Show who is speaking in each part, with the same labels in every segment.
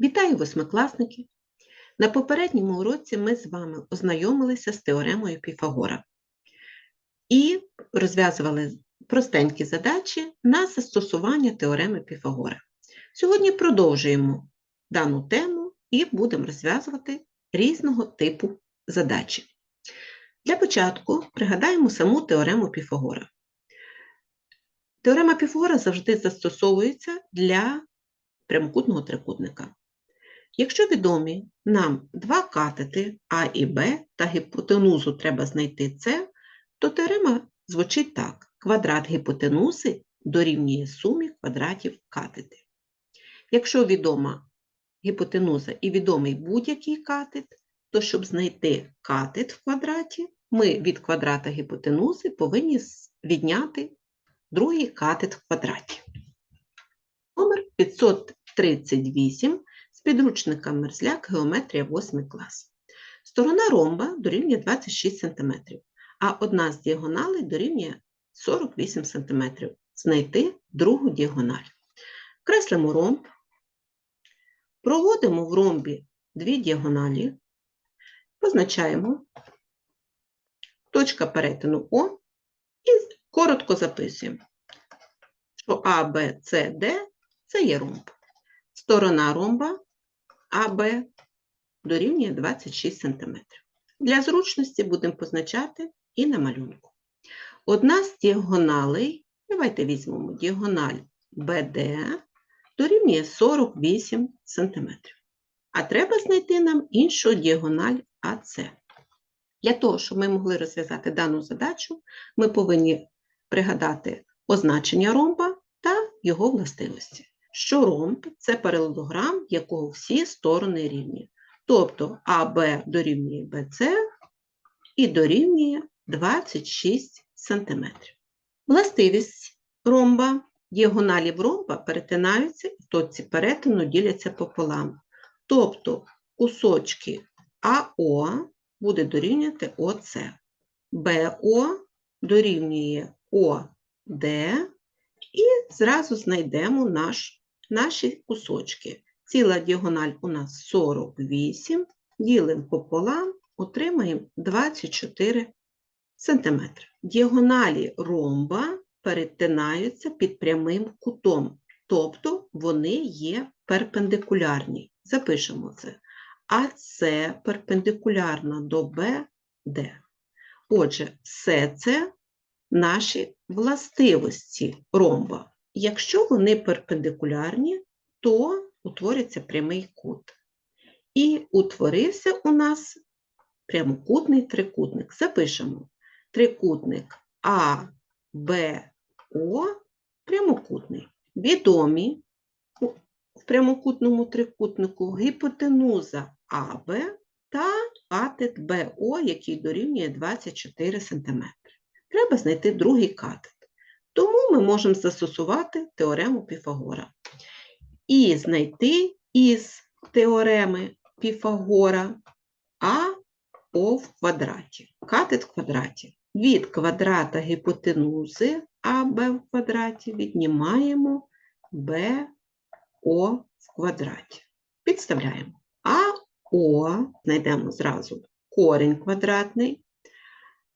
Speaker 1: Вітаю восьмикласники! На попередньому уроці ми з вами ознайомилися з теоремою Піфагора і розв'язували простенькі задачі на застосування теореми Піфагора. Сьогодні продовжуємо дану тему і будемо розв'язувати різного типу задачі. Для початку пригадаємо саму теорему Піфагора. Теорема Піфагора завжди застосовується для прямокутного трикутника. Якщо відомі нам два катети А і Б та гіпотенузу треба знайти С, то теорема звучить так: квадрат гіпотенузи дорівнює сумі квадратів катетів. Якщо відома гіпотенуза і відомий будь-який катет, то щоб знайти катет в квадраті, ми від квадрата гіпотенузи повинні відняти другий катет в квадраті. Номер 538 з підручника Мерзляк Геометрія 8 клас. Сторона ромба дорівнює 26 см, а одна з діагоналей дорівнює 48 см. Знайти другу діагональ. Креслимо ромб, проводимо в ромбі дві діагоналі, позначаємо точка перетину О і коротко записуємо, що А, Б, С, Д це є ромб. Сторона ромба АБ дорівнює 26 см. Для зручності будемо позначати і на малюнку. Одна з діагоналей, давайте візьмемо діагональ БД, дорівнює 48 см. А треба знайти нам іншу діагональ АС. Для того, щоб ми могли розв'язати дану задачу, ми повинні пригадати означення ромба та його властивості що ромб це паралелограм, якого всі сторони рівні. Тобто АБ дорівнює БЦ і дорівнює 26 см. Властивість ромба. Діагоналів ромба перетинаються і в точці перетину діляться пополам. Тобто кусочки АО буде дорівнювати ОС, БО дорівнює ОД, і зразу знайдемо наш наші кусочки. Ціла діагональ у нас 48, ділимо пополам, отримаємо 24 см. Діагоналі ромба перетинаються під прямим кутом, тобто вони є перпендикулярні. Запишемо це. А це перпендикулярно до БД. Отже, все це наші властивості ромба. Якщо вони перпендикулярні, то утвориться прямий кут. І утворився у нас прямокутний трикутник. Запишемо трикутник А, Б, О, прямокутний. Відомі в прямокутному трикутнику гіпотенуза АБ та катет БО, який дорівнює 24 см. Треба знайти другий катет. Тому ми можемо застосувати теорему Піфагора. І знайти із теореми Піфагора АО в квадраті. Катет в квадраті. Від квадрата гіпотенузи АБ в квадраті віднімаємо БО в квадраті. Підставляємо АО, знайдемо зразу корінь квадратний,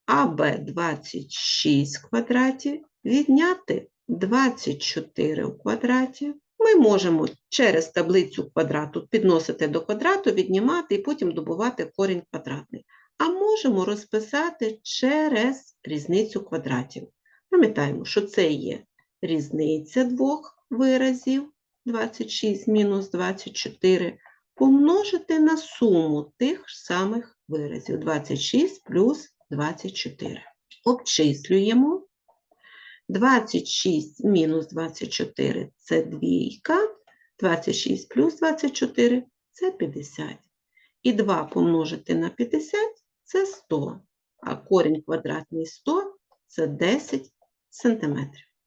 Speaker 1: АБ 26 в квадраті відняти 24 в квадраті. Ми можемо через таблицю квадрату підносити до квадрату, віднімати і потім добувати корінь квадратний. А можемо розписати через різницю квадратів. Пам'ятаємо, що це є різниця двох виразів 26 мінус 24, помножити на суму тих самих виразів 26 плюс 24. Обчислюємо 26 мінус 24 це двійка, 26 плюс 24 це 50. І 2 помножити на 50 це 100, а корінь квадратний 100 це 10 см.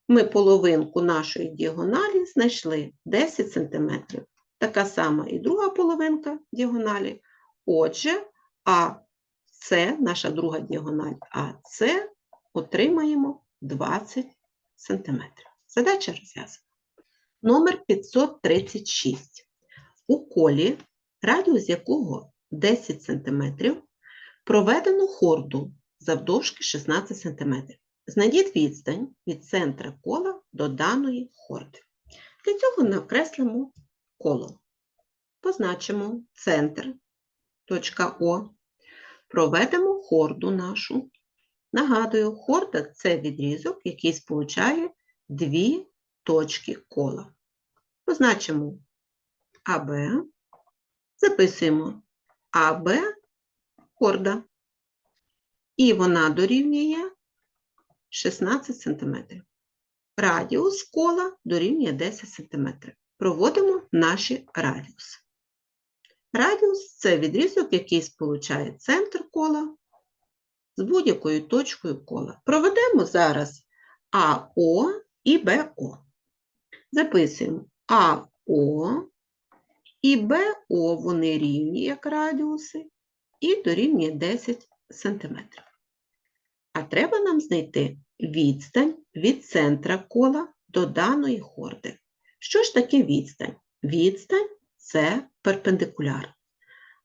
Speaker 1: Ми половинку нашої діагоналі знайшли 10 см. Така сама і друга половинка діагоналі. Отже, а це наша друга діагональ, а отримаємо 20 см. Задача розв'язана. Номер 536. У колі, радіус якого 10 см, проведено хорду завдовжки 16 см. Знайдіть відстань від центра кола до даної хорди. Для цього накреслимо коло. Позначимо центр, точка О. Проведемо хорду нашу. Нагадую, хорда – це відрізок, який сполучає дві точки кола. Позначимо АБ, записуємо АБ хорда. І вона дорівнює 16 см. Радіус кола дорівнює 10 см. Проводимо наші радіуси. Радіус це відрізок, який сполучає центр кола з будь-якою точкою кола. Проведемо зараз АО і БО. Записуємо АО і БО вони рівні як радіуси і дорівнює 10 см. А треба нам знайти відстань від центра кола до даної хорди. Що ж таке відстань? Відстань це перпендикуляр.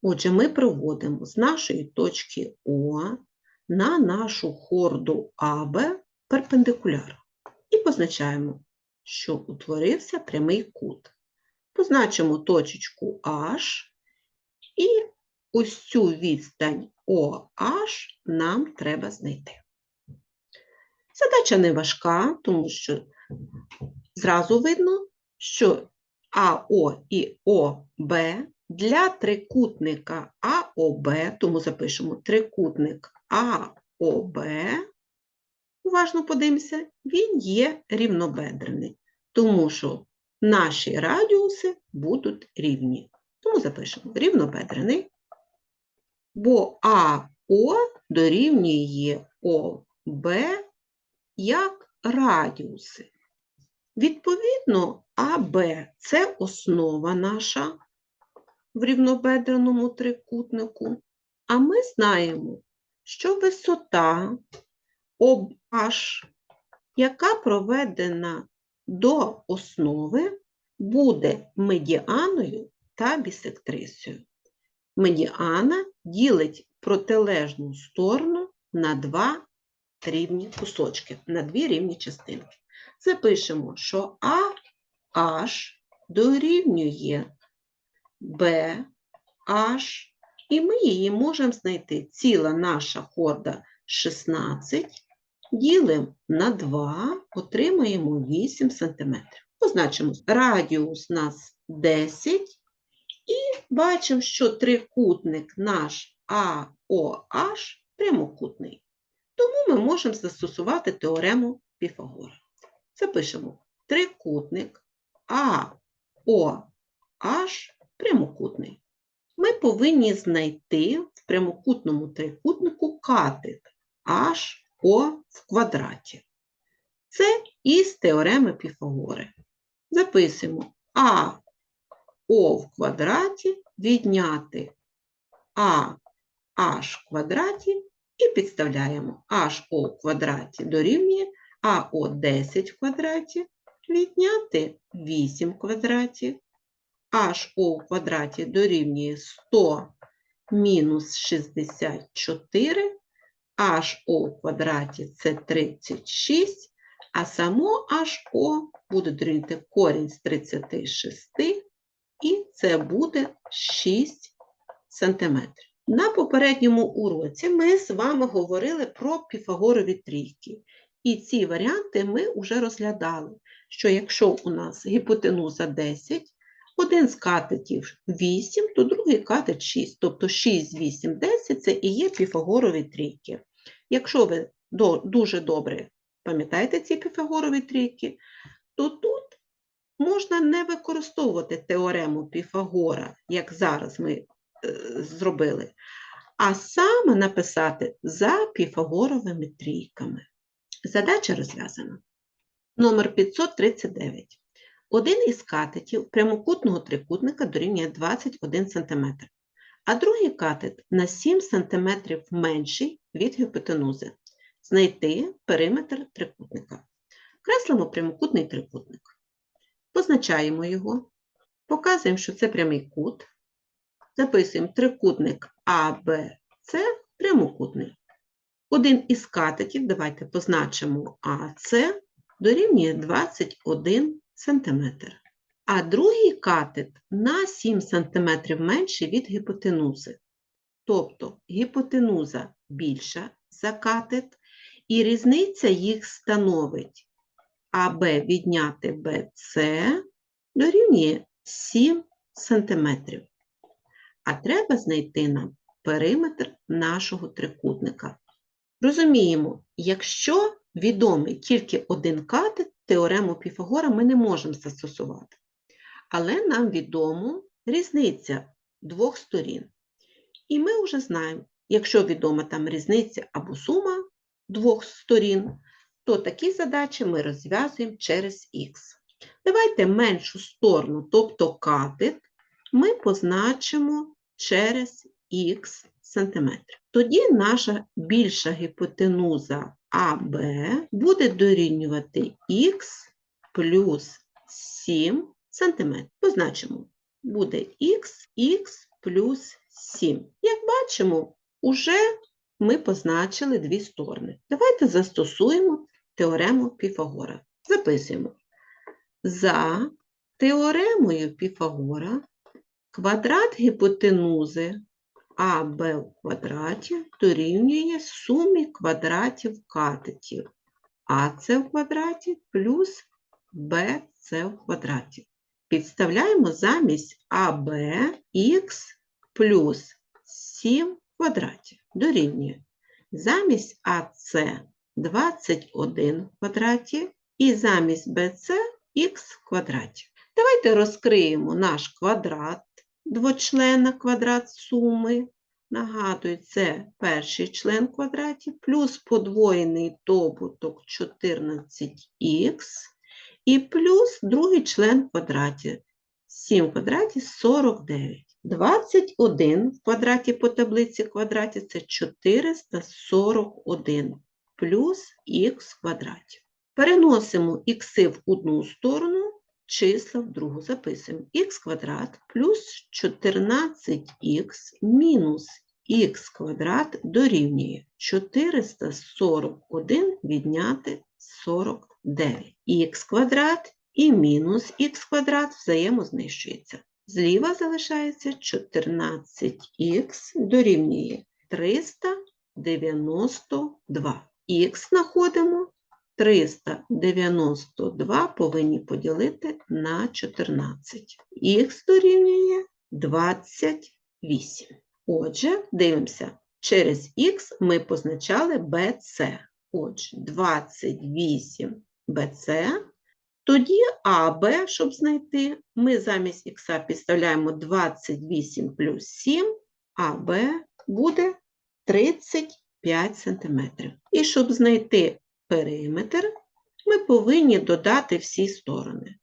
Speaker 1: Отже, ми проводимо з нашої точки О на нашу хорду АБ перпендикуляр. І позначаємо, що утворився прямий кут. Позначимо точечку H і ось цю відстань OH нам треба знайти. Задача не важка, тому що зразу видно, що АО і ОБ для трикутника АОБ, тому запишемо трикутник АОБ, уважно подивимося, він є рівнобедрений, тому що наші радіуси будуть рівні. Тому запишемо рівнобедрений, бо АО дорівнює ОБ як радіуси. Відповідно, АБ це основа наша в рівнобедреному трикутнику, а ми знаємо, що висота OH, яка проведена до основи, буде медіаною та бісектрисою. Медіана ділить протилежну сторону на два рівні кусочки, на дві рівні частинки. Запишемо, що AH дорівнює BH, і ми її можемо знайти. Ціла наша хорда 16, ділимо на 2, отримаємо 8 см. Позначимо радіус у нас 10, і бачимо, що трикутник наш AOH прямокутний. Тому ми можемо застосувати теорему Піфагора. Запишемо трикутник AOH прямокутний. Ми повинні знайти в прямокутному трикутнику катет HO в квадраті. Це із теореми Піфагори. Записуємо АО в квадраті відняти АH в квадраті і підставляємо HO в квадраті дорівнює АО 10 в квадраті відняти 8 в квадраті, HO в квадраті дорівнює 100 мінус 64, HO в квадраті це 36, а само HO буде дорівнювати корінь з 36, і це буде 6 сантиметрів. На попередньому уроці ми з вами говорили про піфагорові трійки. І ці варіанти ми вже розглядали, що якщо у нас гіпотенуза 10, один з катетів 8, то другий катет 6. Тобто 6, 8, 10 це і є піфагорові трійки. Якщо ви дуже добре пам'ятаєте ці піфагорові трійки, то тут можна не використовувати теорему Піфагора, як зараз ми е, зробили, а саме написати за піфагоровими трійками. Задача розв'язана. Номер 539. Один із катетів прямокутного трикутника дорівнює 21 см, а другий катет на 7 см менший від гіпотенузи. Знайти периметр трикутника. Креслимо прямокутний трикутник. Позначаємо його. Показуємо, що це прямий кут. Записуємо трикутник АБЦ прямокутний. Один із катетів, давайте позначимо АЦ, дорівнює 21 см. А другий катет на 7 см менший від гіпотенузи. Тобто гіпотенуза більша за катет, і різниця їх становить АБ відняти БЦ дорівнює 7 см. А треба знайти нам периметр нашого трикутника. Розуміємо, якщо відомий тільки один катет, теорему Піфагора ми не можемо застосувати. Але нам відомо різниця двох сторін. І ми вже знаємо, якщо відома там різниця або сума двох сторін, то такі задачі ми розв'язуємо через х. Давайте меншу сторону, тобто катет, ми позначимо через х сантиметрів. Тоді наша більша гіпотенуза АБ буде дорівнювати х плюс 7 сантиметрів. Позначимо, буде х, х плюс 7. Як бачимо, уже ми позначили дві сторони. Давайте застосуємо теорему Піфагора. Записуємо. За теоремою Піфагора квадрат гіпотенузи АБ в квадраті дорівнює сумі квадратів катетів АС в квадраті плюс БС в квадраті. Підставляємо замість АБ х плюс 7 в квадраті дорівнює замість АС 21 в квадраті і замість БС х в квадраті. Давайте розкриємо наш квадрат двочлена квадрат суми. Нагадую, це перший член квадраті плюс подвоєний добуток 14х і плюс другий член в квадраті 7 в квадраті 49. 21 в квадраті по таблиці квадраті це 441 плюс х в квадраті. Переносимо х в одну сторону, числа в другу записуємо. х квадрат плюс 14х мінус х квадрат дорівнює 441 відняти 49. х квадрат і мінус х квадрат взаємознищується. Зліва залишається 14х дорівнює 392. Х знаходимо 392 повинні поділити на 14. Х дорівнює 28. Отже, дивимося, через х ми позначали BC. Отже, 28 BC. Тоді АБ, щоб знайти, ми замість х підставляємо 28 плюс 7, АБ буде 35 см. І щоб знайти периметр, ми повинні додати всі сторони.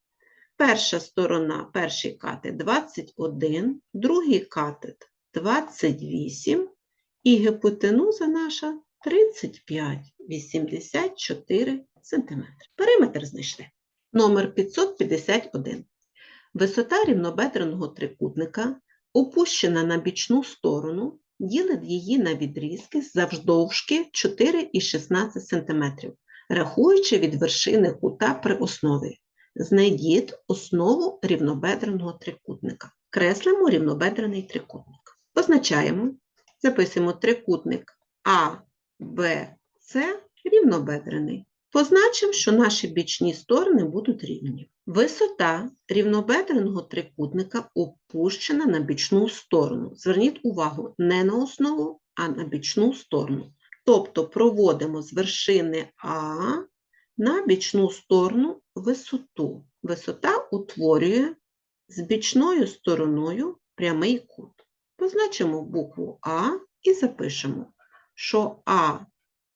Speaker 1: Перша сторона, перший катет 21, другий катет 28 і гіпотенуза наша 35, 84 см. Периметр знайшли. Номер 551. Висота рівнобедреного трикутника опущена на бічну сторону, ділить її на відрізки завдовжки 4,16 см, рахуючи від вершини кута при основі. Знайдіть основу рівнобедреного трикутника. Креслимо рівнобедрений трикутник. Позначаємо, записуємо трикутник А, Б, С рівнобедрений. Позначимо, що наші бічні сторони будуть рівні. Висота рівнобедреного трикутника опущена на бічну сторону. Зверніть увагу не на основу, а на бічну сторону. Тобто проводимо з вершини А на бічну сторону висоту. Висота утворює з бічною стороною прямий кут. Позначимо букву А і запишемо, що А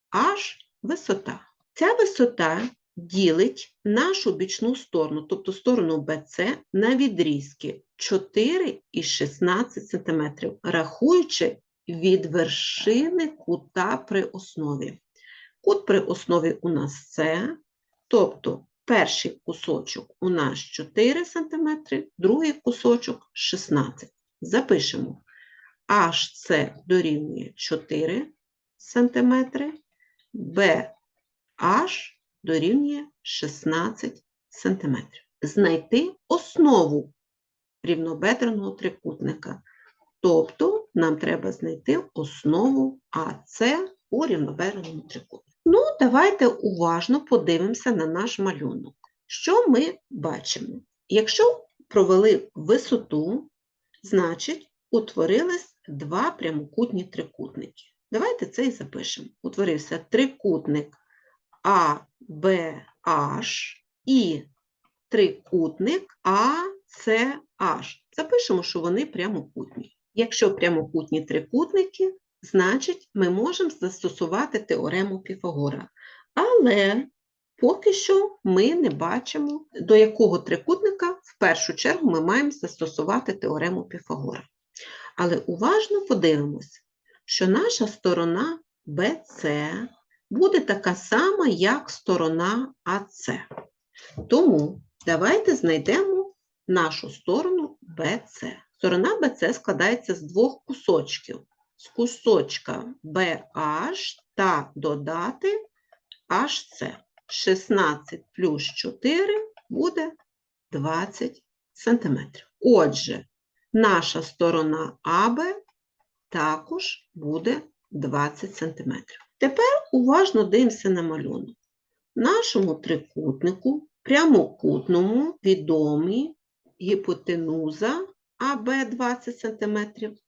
Speaker 1: аж висота. Ця висота ділить нашу бічну сторону, тобто сторону BC, на відрізки 4 і 16 см, рахуючи від вершини кута при основі. Кут при основі у нас С, тобто Перший кусочок у нас 4 см, другий кусочок 16 Запишемо. HC дорівнює 4 см, BH дорівнює 16 см. Знайти основу рівнобедреного трикутника. Тобто нам треба знайти основу АС у рівнобедреному трикутнику. Ну, давайте уважно подивимося на наш малюнок. Що ми бачимо? Якщо провели висоту, значить утворились два прямокутні трикутники. Давайте це і запишемо. Утворився трикутник ABH і трикутник ACH. Запишемо, що вони прямокутні. Якщо прямокутні трикутники, значить ми можемо застосувати теорему Піфагора. Але поки що ми не бачимо, до якого трикутника в першу чергу ми маємо застосувати теорему Піфагора. Але уважно подивимось, що наша сторона BC буде така сама, як сторона АС. Тому давайте знайдемо нашу сторону BC. Сторона BC складається з двох кусочків. З кусочка BH та додати HC. 16 плюс 4 буде 20 см. Отже, наша сторона АБ також буде 20 см. Тепер уважно дивимося на малюнок. Нашому трикутнику прямокутному відомі гіпотенуза АБ 20 см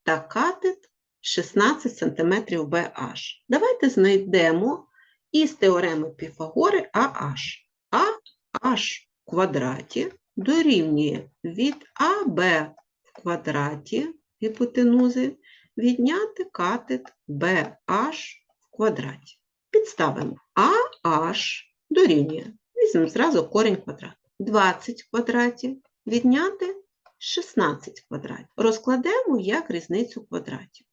Speaker 1: та катет 16 см BH. Давайте знайдемо із теореми Піфагори AH. AH в квадраті дорівнює від АБ в квадраті гіпотенузи відняти катет BH в квадраті. Підставимо AH дорівнює. Візьмемо зразу корінь квадрату. 20 в квадраті відняти 16 квадратів. Розкладемо як різницю квадратів.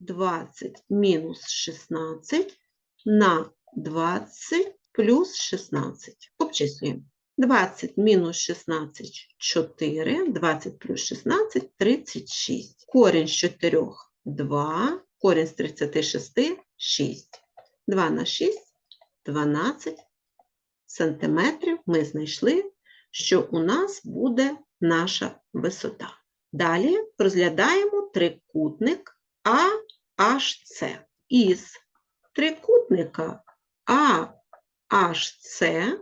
Speaker 1: 20 мінус 16 на 20 плюс 16. Обчислюємо. 20 мінус 16 – 4, 20 плюс 16 – 36. Корінь з 4 – 2, корінь з 36 – 6. 2 на 6 – 12 сантиметрів ми знайшли, що у нас буде наша висота. Далі розглядаємо трикутник AHC. Із трикутника AHC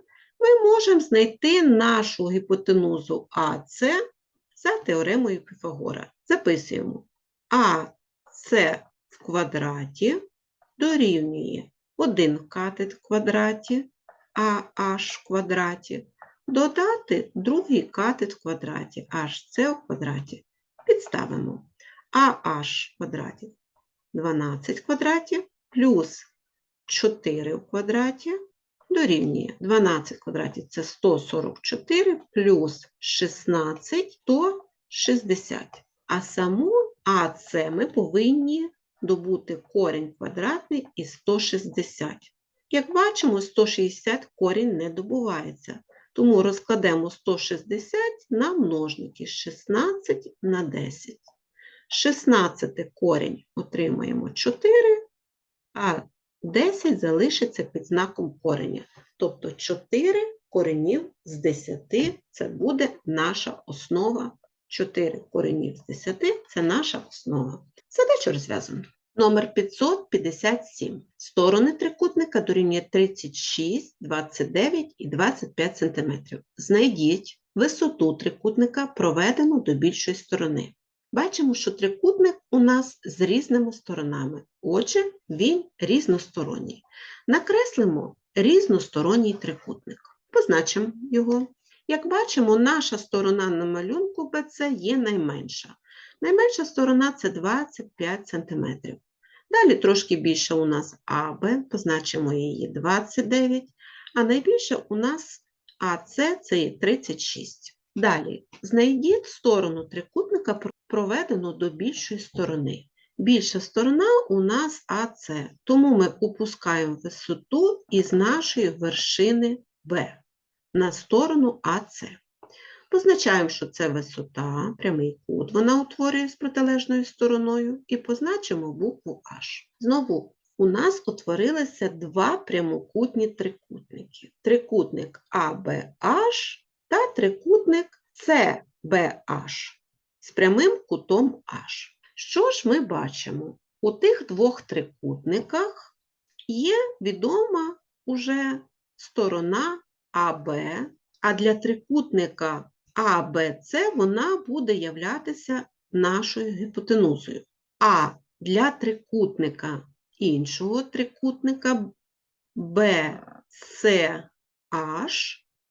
Speaker 1: ми можемо знайти нашу гіпотенузу АС за теоремою Піфагора. Записуємо АС в квадраті дорівнює 1 катет в квадраті, АH в квадраті, додати другий катет в квадраті, HC в квадраті. Підставимо AH в квадраті 12 квадратів плюс 4 в квадраті дорівнює 12 квадратів це 144 плюс 16 то 60. А саму АС ми повинні добути корінь квадратний із 160. Як бачимо, 160 корінь не добувається. Тому розкладемо 160 на множники 16 на 10. 16 корінь отримаємо 4, а 10 залишиться під знаком кореня. Тобто 4 коренів з 10 це буде наша основа. 4 коренів з 10 це наша основа. Задачу розв'язано. Номер 557. Сторони трикутника дорівнює 36, 29 і 25 см. Знайдіть висоту трикутника, проведену до більшої сторони. Бачимо, що трикутник у нас з різними сторонами, отже, він різносторонній. Накреслимо різносторонній трикутник. Позначимо його. Як бачимо, наша сторона на малюнку BC є найменша. Найменша сторона це 25 см. Далі трошки більше у нас АБ, позначимо її 29, а найбільше у нас АС це є 36. Далі знайдіть сторону трикутника, проведену до більшої сторони. Більша сторона у нас АС, тому ми опускаємо висоту із нашої вершини Б. на сторону АС. Позначаємо, що це висота, прямий кут, вона утворює з протилежною стороною, і позначимо букву H. Знову у нас утворилися два прямокутні трикутники. Трикутник ABH та трикутник CBH з прямим кутом H. Що ж ми бачимо? У тих двох трикутниках є відома уже сторона АБ, а для трикутника АБЦ вона буде являтися нашою гіпотенузою. А для трикутника іншого трикутника BCH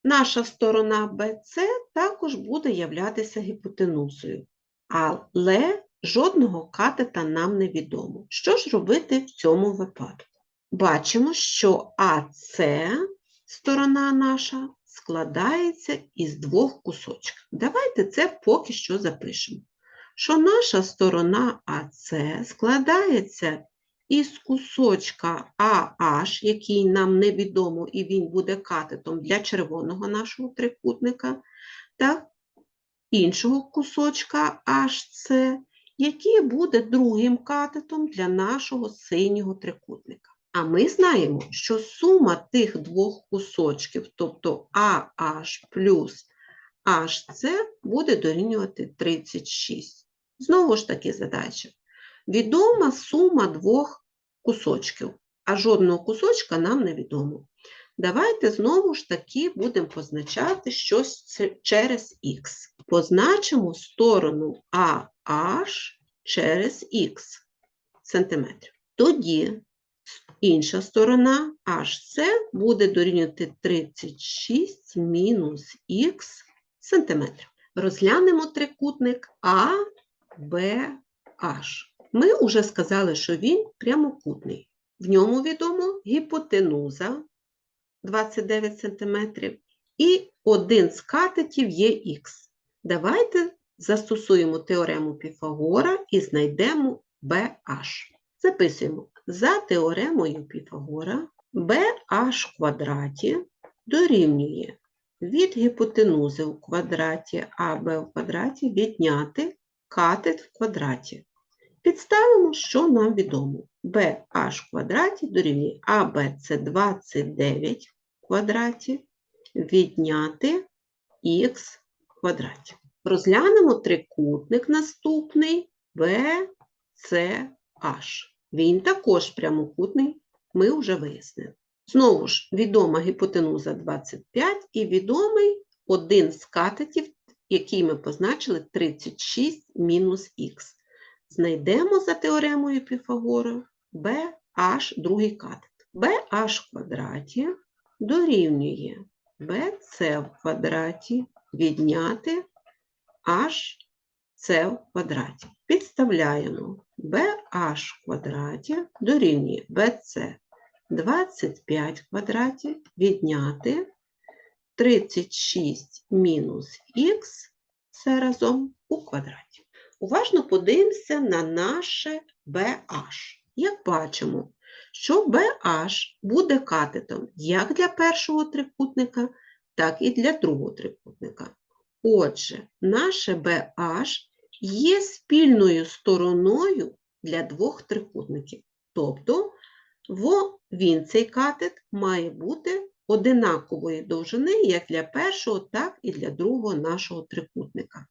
Speaker 1: наша сторона BC також буде являтися гіпотенузою. Але жодного катета нам не відомо. Що ж робити в цьому випадку? Бачимо, що АС, сторона наша, складається із двох кусочків. Давайте це поки що запишемо. Що наша сторона АС складається із кусочка AH, який нам невідомо, і він буде катетом для червоного нашого трикутника, та іншого кусочка HC, який буде другим катетом для нашого синього трикутника. А ми знаємо, що сума тих двох кусочків, тобто AH плюс HC, буде дорівнювати 36. Знову ж таки задача. Відома сума двох кусочків, а жодного кусочка нам не відомо. Давайте знову ж таки будемо позначати щось через х. Позначимо сторону AH через х сантиметрів. Тоді інша сторона HC буде дорівнювати 36 мінус х сантиметрів. Розглянемо трикутник ABH. Ми вже сказали, що він прямокутний. В ньому відомо гіпотенуза 29 см і один з катетів є х. Давайте застосуємо теорему Піфагора і знайдемо BH. Записуємо. За теоремою Піфагора BH в квадраті дорівнює від гіпотенузи у квадраті АБ в квадраті відняти катет в квадраті. Підставимо, що нам відомо. BH в квадраті дорівнює АБ це 29 в квадраті, відняти х в квадраті. Розглянемо трикутник наступний BCH. Він також прямокутний, ми вже вияснили. Знову ж, відома гіпотенуза 25 і відомий один з катетів, який ми позначили 36 мінус х. Знайдемо за теоремою Піфагора BH другий катет. BH в квадраті дорівнює BC в квадраті відняти HC в квадраті. Підставляємо BH в квадраті дорівнює BC 25 в квадраті відняти 36 мінус х все разом у квадраті. Уважно подивимося на наше BH. Як бачимо, що BH буде катетом як для першого трикутника, так і для другого трикутника. Отже, наше BH є спільною стороною для двох трикутників. Тобто, він цей катет має бути одинакової довжини як для першого, так і для другого нашого трикутника.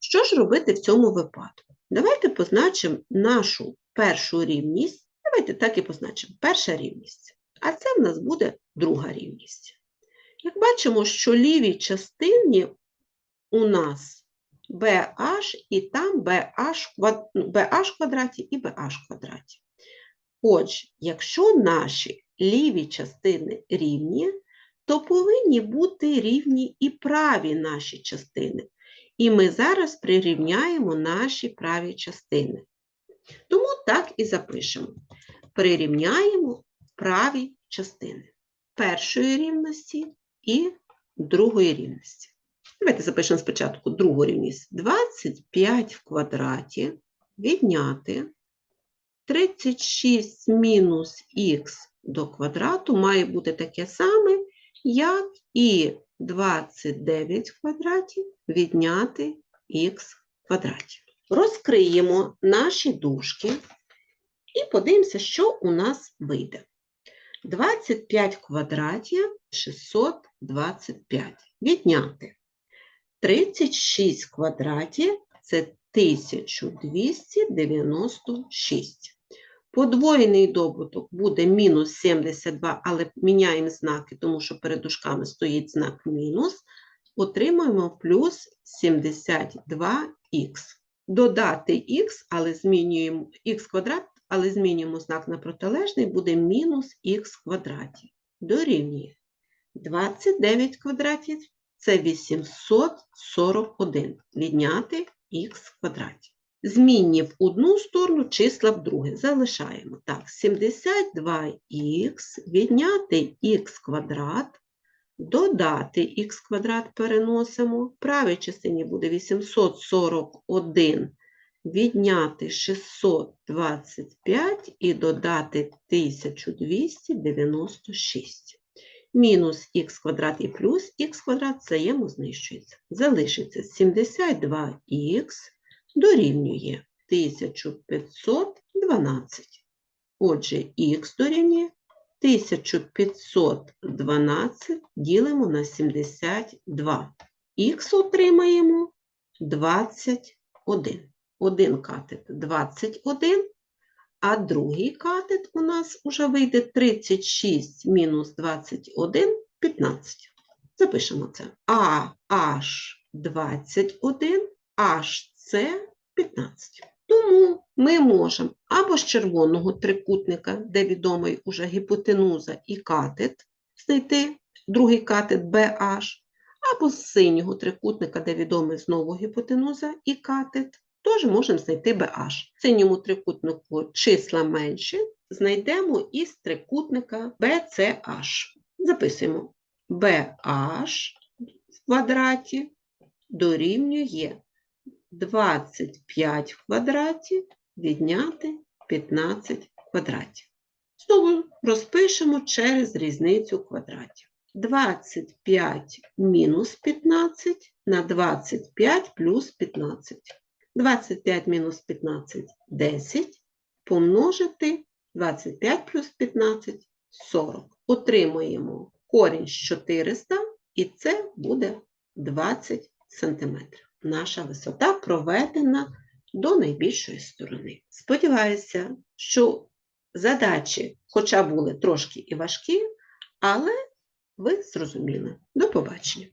Speaker 1: Що ж робити в цьому випадку? Давайте позначимо нашу першу рівність. Давайте так і позначимо. Перша рівність. А це в нас буде друга рівність. Як бачимо, що лівій частині у нас BH і там BH, ну, BH квадраті і BH квадраті. Отже, якщо наші ліві частини рівні, то повинні бути рівні і праві наші частини. І ми зараз прирівняємо наші праві частини. Тому так і запишемо. Прирівняємо праві частини першої рівності і другої рівності. Давайте запишемо спочатку другу рівність. 25 в квадраті відняти 36 мінус х до квадрату має бути таке саме, як і 29 в квадраті відняти х в квадраті. Розкриємо наші дужки і подивимося, що у нас вийде. 25 в квадраті 625. Відняти. 36 в квадраті це 1296. Подвоєний добуток буде мінус 72, але міняємо знаки, тому що перед дужками стоїть знак мінус. Отримуємо плюс 72х. Додати х, але змінюємо х квадрат, але змінюємо знак на протилежний, буде мінус х квадраті. Дорівнює 29 квадратів це 841. Відняти х в квадраті. Змінні в одну сторону, числа в другу. Залишаємо. Так, 72х відняти х квадрат, додати х квадрат переносимо. В правій частині буде 841 відняти 625 і додати 1296. Мінус х квадрат і плюс х квадрат взаємознищується. Залишиться 72х дорівнює 1512. Отже, х дорівнює 1512 ділимо на 72. Х отримаємо 21. Один катет 21, а другий катет у нас вже вийде 36 мінус 21 – 15. Запишемо це. А аж 21, аж це 15. Тому ми можемо або з червоного трикутника, де відомий уже гіпотенуза і катет, знайти другий катет BH, або з синього трикутника, де відомий знову гіпотенуза і катет, теж можемо знайти BH. В синьому трикутнику числа менші, знайдемо із трикутника BCH. Записуємо BH в квадраті дорівнює 25 в квадраті відняти 15 в квадраті. Знову розпишемо через різницю квадратів. 25 мінус 15 на 25 плюс 15. 25 мінус 15 – 10. Помножити 25 плюс 15 – 40. Отримуємо корінь з 400, і це буде 20 см. Наша висота проведена до найбільшої сторони. Сподіваюся, що задачі, хоча були трошки і важкі, але ви зрозуміли. До побачення.